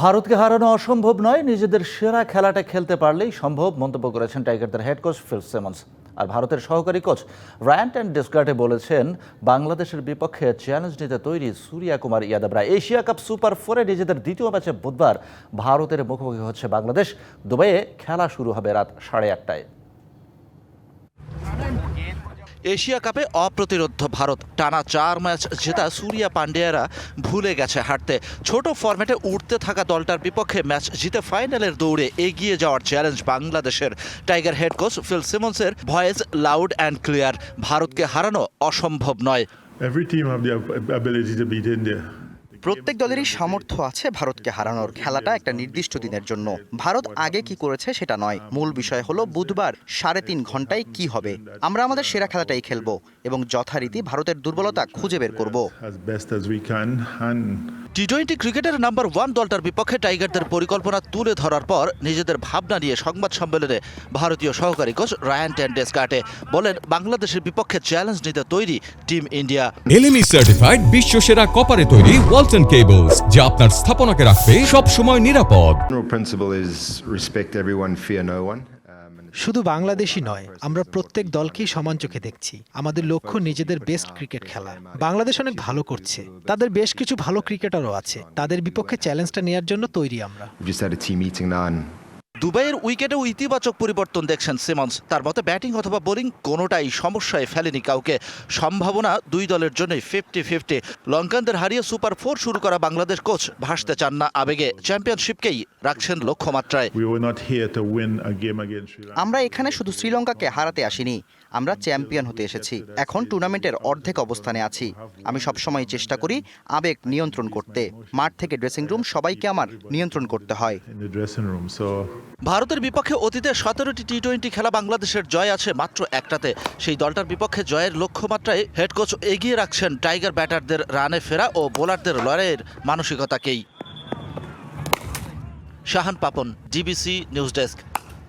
ভারতকে হারানো অসম্ভব নয়, নিজেদের সেরা খেলাটা খেলতে পারলেই সম্ভব মন্তব্য করেছেন টাইগারদের হেড কোচ ফিল সেমন্স। আর ভারতের সহকারী কোচ রায়ান্ট অ্যান্ড ডেসকার্টে বলেছেন, বাংলাদেশের বিপক্ষে চ্যালেঞ্জ নিতে তৈরি সূর্যা কুমার ইয়াদবরা এশিয়া কাপ সুপার ফোরে নিজেদের দ্বিতীয় ম্যাচে বুধবার ভারতের মুখোমুখি হচ্ছে বাংলাদেশ। দুবাইয়ে খেলা শুরু হবে রাত সাড়ে আটটায়। এশিয়া কাপে অপ্রতিরোধ্য ভারত। টানা চার ম্যাচ জেতা সুরিয়া পান্ডিয়ারা ভুলে গেছে হারতে। ছোট ফরম্যাটে উঠতে থাকা দলটার বিপক্ষে ম্যাচ জিতে ফাইনালের দৌড়ে এগিয়ে যাওয়ার চ্যালেঞ্জ বাংলাদেশের। টাইগার হেড কোচ ফিল সিমন্সের ভয়েস লাউড অ্যান্ড ক্লিয়ার। ভারতকে হারানো অসম্ভব নয়। Every team have the ability to beat India. প্রত্যেক দলেরই সামর্থ্য আছে ভারতকে হারানোর। খেলাটা একটা নির্দিষ্ট দিনের জন্য। ভারত আগে কি করেছে সেটা নয়। মূল বিষয় হলো বুধবার সাড়ে তিন ঘন্টায় কি হবে। আমরা আমাদের সেরা খেলাটাই খেলব এবং যথারীতি ভারতের দুর্বলতা খুঁজে বের করব। টি টোয়েন্টি ক্রিকেটের নাম্বার ওয়ান দলটার বিপক্ষে টাইগারদের পরিকল্পনা তুলে ধরার পর নিজেদের ভাবনা নিয়ে সংবাদ সম্মেলনে ভারতীয় সহকারী কোচ রায়ান টেন্ডেসকার্টে বলেন বাংলাদেশের বিপক্ষে চ্যালেঞ্জ নিতে তৈরি টিম ইন্ডিয়া এলএমই সার্টিফাইড বিশ্ব সেরা কপারে তৈরি ওয়ালটন কেবলস যা আপনার স্থাপনাকে রাখবে সব সময় নিরাপদ principle is respect everyone, fear no one. শুধু বাংলাদেশই নয়, আমরা প্রত্যেক দলকেই সমান চোখে দেখছি। আমাদের লক্ষ্য নিজেদের বেস্ট ক্রিকেট খেলা। বাংলাদেশ অনেক ভালো করছে। তাদের বেশ কিছু ভালো ক্রিকেটারও আছে। তাদের বিপক্ষে চ্যালেঞ্জটা নেওয়ার জন্য তৈরি আমরা। দুবাইয়ের উইকেটেও ইতিবাচক পরিবর্তন দেখছেন সিমন্স। তার মতে ব্যাটিং অথবা বোলিং কোনোটাই সমস্যায় ফেলেনি কাউকে। সম্ভাবনা দুই দলের জন্যই ফিফটি ফিফটি। লঙ্কানদের হারিয়ে সুপার ফোর শুরু করা বাংলাদেশ কোচ ভাসতে চান না আবেগে। চ্যাম্পিয়নশিপকেই রাখছেন লক্ষ্যমাত্রায়. আমরা এখানে শুধু শ্রীলঙ্কাকে হারাতে আসিনি। আমরা চ্যাম্পিয়ন হতে এসেছি। এখন টুর্নামেন্টের অর্ধেক অবস্থানে আছি। আমি সবসময় চেষ্টা করি আবেগ নিয়ন্ত্রণ করতে। মাঠ থেকে ড্রেসিং রুম সবাইকে আমার নিয়ন্ত্রণ করতে হয়। ভারতের বিপক্ষে অতীতে সতেরোটি টি টোয়েন্টি খেলা বাংলাদেশের জয় আছে মাত্র একটাতে। সেই দলটার বিপক্ষে জয়ের লক্ষ্যমাত্রায় হেড কোচ এগিয়ে রাখছেন টাইগার ব্যাটারদের রানে ফেরা ও বোলারদের লড়াইয়ের মানসিকতাকেই। Shahan Papon, DBC news desk.